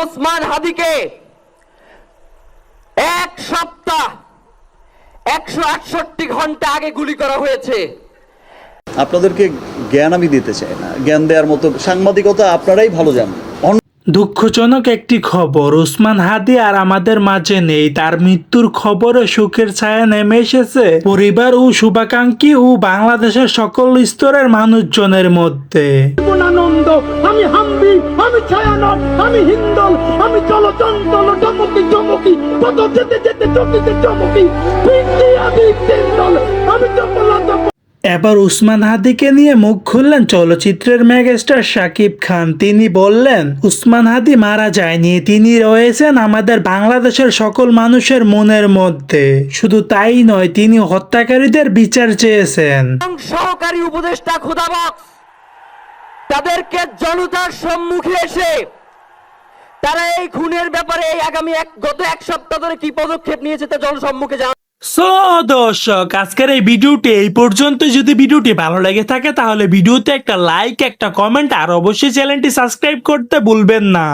ওসমান হাদিকে এক সপ্তাহ একশো আটষট্টি ঘণ্টা আগে গুলি করা হয়েছে। আপনাদেরকে জ্ঞান আমি দিতে চাই না। জ্ঞান দেওয়ার মতো সাংবাদিকতা আপনারাই ভালো জানেন। দুঃখজনক একটি খবর উসমান হাদি আর আমাদের মাঝে নেই। তার মৃত্যুর খবরে সুখের ছায়া নেমে এসেছে পরিবার ও শুভাকাঙ্ক্ষী ও বাংলাদেশের সকল স্তরের মানুষজনের মধ্যে। জীবনানন্দ আমি হাম্বি আমি ছায়ানট আমি হিন্দল আমি চলচঞ্চল চমকি চমকি কত যেতে যেতে চকিতে চমকি আমি তিন্দল আমি চপলা চপ এবার উসমান হাদিকে নিয়ে মুখ খুললেন চলচ্চিত্রের মেগাস্টার শাকিব খান। তিনি বললেন উসমান হাদি মারা যায়নি তিনি রয়েছেন আমাদের বাংলাদেশের সকল মানুষের মনের মধ্যে। শুধু তাই নয় তিনি হত্যাকারীদের বিচার চেয়েছেন। সহকারী উপদেষ্টা খুদাবক্স তাদেরকে জনতার সম্মুখে এসে তারা এই খুনের ব্যাপারে এই আগামী এক গত এক সপ্তাহ ধরে কি পদক্ষেপ নিয়েছে তা জনসম্মুখে জানা সো দর্শক, আজকের এই ভিডিওটি এই পর্যন্ত। যদি ভিডিওটি ভালো লেগে থাকে, তাহলে ভিডিওতে একটা লাইক একটা কমেন্ট আর অবশ্যই চ্যানেলটি সাবস্ক্রাইব করতে ভুলবেন না।